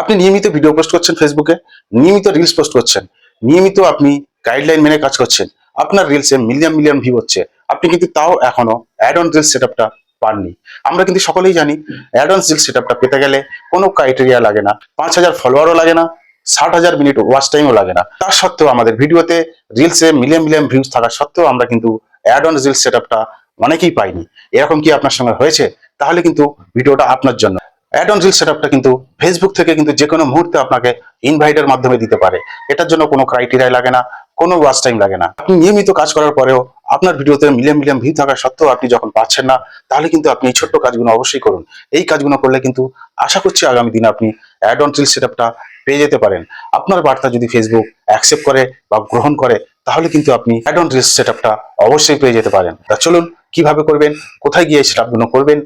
আপনি নিয়মিত video post করছেন ফেসবুকে নিয়মিত রিলস পোস্ট করছেন, নিয়মিত আপনি গাইডলাইন মেনে কাজ করছেন, আপনার রিলসে মিলিয়ন মিলিয়ন ভিউ হচ্ছে, আপনি কিন্তু তাও এখনও অ্যাড অন রিলস সেটআপটা পাননি। আমরা কিন্তু সকলেই জানি অ্যাড অন রিলস সেটআপটা পেতে গেলে কোনো ক্রাইটেরিয়া লাগে না, পাঁচ হাজার ফলোয়ারও লাগে না, ষাট হাজার মিনিট ওয়াচ টাইমও লাগে না। তার সত্ত্বেও আমাদের ভিডিওতে রিলসে মিলিয়ন মিলিয়ন ভিউজ থাকা সত্ত্বেও আমরা কিন্তু অ্যাড অন রিলস সেটআপটা অনেকেই পাইনি। এরকম কি আপনার সঙ্গে হয়েছে? তাহলে কিন্তু ভিডিওটা আপনার জন্য। অ্যাড অন রিল সেটআপটা কিন্তু ফেসবুক থেকে কিন্তু যে কোনো মুহূর্তে আপনাকে ইনভাইটের মাধ্যমে দিতে পারে। এটার জন্য কোনো ক্রাইটেরিয়া লাগে না, কোনো ওয়াচ টাইম লাগে না। আপনি নিয়মিত কাজ করার পরেও আপনার ভিডিওতে মিলিয়ন মিলিয়ন ভিউ থাকা সত্ত্বেও আপনি যখন পাচ্ছেন না, তাহলে কিন্তু আপনি এই ছোট্ট কাজগুলো অবশ্যই করুন। এই কাজগুলো করলে কিন্তু আশা করছি আগামী দিনে আপনি অ্যাড অন রিল সেটআপটা পেয়ে যেতে পারেন। আপনার বার্তা যদি ফেসবুক অ্যাকসেপ্ট করে বা গ্রহণ করে, তাহলে কিন্তু আপনি অ্যাড অন রিল সেটআপটা অবশ্যই পেয়ে যেতে পারেন। তা চলুন, কীভাবে করবেন, কোথায় গিয়ে সেটআপগুলো করবেন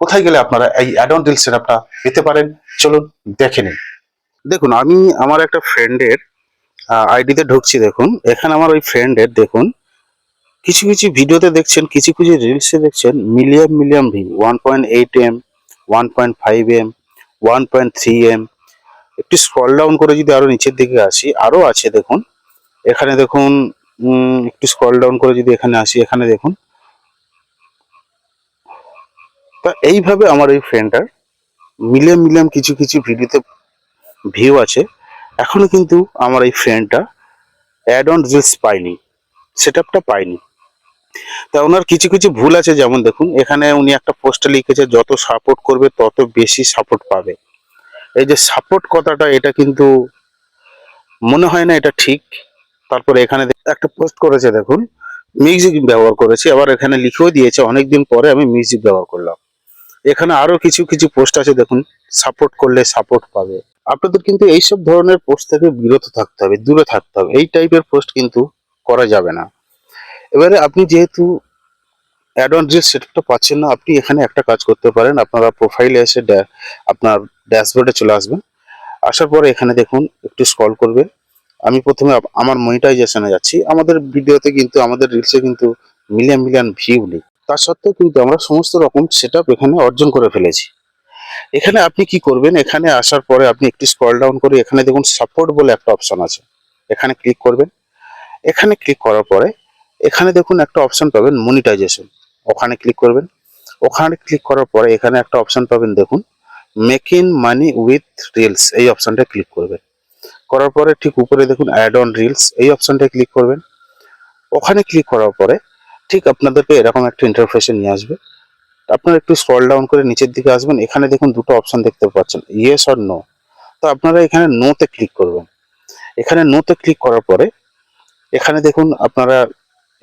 কোথায় গেলে আপনারা এই অ্যাড অন রিল সেটআপটা পেতে পারেন? চলুন, দেখে নিন দেখুন, আমি আমার একটা ফ্রেন্ডের আইডিতে ঢুকছি, দেখুন। এখানে আমার ওই ফ্রেন্ডের দেখুন, কিছু কিছু ভিডিওতে দেখছেন, কিছু কিছু রিলসে দেখছেন million million view one point eight M one point five M one point three M একটু স্ক্রল ডাউন করে যদি আরও নিচের দিকে আসি আরও আছে, দেখুন। এখানে দেখুন একটু স্ক্রল ডাউন করে যদি এখানে আসি, এখানে দেখুন তা এইভাবে আমার এই ফ্রেন্ডটার মিলিয়ন মিলিয়াম কিছু কিছু ভিডিওতে ভিউ আছে। এখনও কিন্তু আমার এই ফ্রেন্ডটা অ্যাড অন রিলস পাইনি সেটআপটা পাইনি তা ওনার কিছু কিছু ভুল আছে, যেমন দেখুন, এখানে উনি একটা পোস্টে লিখেছে, যত সাপোর্ট করবে, তত বেশি সাপোর্ট পাবে। এই যে সাপোর্ট কথাটা, এটা কিন্তু মনে হয় না এটা ঠিক। তারপরে এখানে একটা পোস্ট করেছে, দেখুন মিউজিক ব্যবহার করেছি। আবার এখানে লিখেও দিয়েছে, অনেকদিন পরে আমি মিউজিক ব্যবহার করলাম। এখানে আরও কিছু কিছু পোস্ট আছে, দেখুন। সাপোর্ট করলে সাপোর্ট পাবে। আপনাদের কিন্তু এইসব ধরনের পোস্ট থেকে বিরত থাকতে হবে, দূরে থাকতে হবে। এই টাইপের পোস্ট কিন্তু করা যাবে না। এবারে আপনি যেহেতু অ্যাড অন রিল সেটআপটা পাচ্ছেন না, আপনি এখানে একটা কাজ করতে পারেন। আপনারা প্রোফাইলে এসে আপনার ড্যাশবোর্ডে চলে আসবেন। আসার পরে এখানে দেখুন, একটু স্ক্রল করবেন। আমি প্রথমে আমার মনিটাইজেশনে যাচ্ছি। আমাদের ভিডিওতে কিন্তু, আমাদের রিলসে কিন্তু মিলিয়ন মিলিয়ন ভিউ নেই। তা সত্ত্বেও কিন্তু আমরা সমস্ত রকম সেটআপ এখানে অর্জন করে ফেলেছি। এখানে আপনি কি করবেন? এখানে আসার পরে আপনি একটু স্ক্রল ডাউন করে এখানে দেখুন সাপোর্ট বলে একটা অপশন আছে। এখানে ক্লিক করবেন। এখানে ক্লিক করার পরে এখানে দেখুন একটা অপশন পাবেন মনিটাইজেশন ওখানে ক্লিক করবেন। ওখানে ক্লিক করার পরে এখানে একটা অপশন পাবেন দেখুন মেকিং মানি উইথ রিলস এই অপশনটা ক্লিক করবেন। করার পরে ঠিক উপরে দেখুন অ্যাড অন রিলস এই অপশনটা ক্লিক করবেন। ওখানে ক্লিক করার পরে ঠিক আপনাদেরকে এরকম একটা ইন্টারফেসে নিয়ে আসবে। আপনারা একটু স্ক্রল ডাউন করে নিচের দিকে আসবেন, এখানে দেখুন দুটো অপশন দেখতে পাচ্ছেন ইয়েস আর নো তো আপনারা এখানে নোতে ক্লিক করবেন। এখানে নোতে ক্লিক করার পরে, এখানে দেখুন আপনারা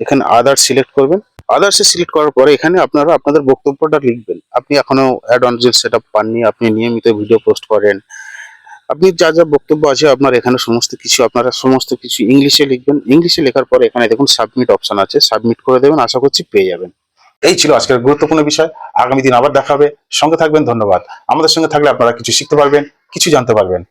এখানে আদার সিলেক্ট করবেন। আদার্সে সিলেক্ট করার পরে এখানে আপনারা আপনাদের বক্তব্যটা লিখবেন। আপনি এখনও অ্যাড অন সেট পাননি, আপনি নিয়মিত ভিডিও পোস্ট করেন আপনি যা যা বক্তব্য আছে আপনার এখানে সমস্ত কিছু, আপনারা সমস্ত কিছু ইংলিশে লিখবেন। ইংলিশে লেখার পরে এখানে দেখুন সাবমিট অপশন আছে। সাবমিট করে দেবেন, আশা করছি পেয়ে যাবেন। এই ছিল আজকের গুরুত্বপূর্ণ বিষয়। আগামী দিন আবার দেখাবে সঙ্গে থাকবেন, ধন্যবাদ। আমাদের সঙ্গে থাকলে আপনারা কিছু শিখতে পারবেন, কিছু জানতে পারবেন।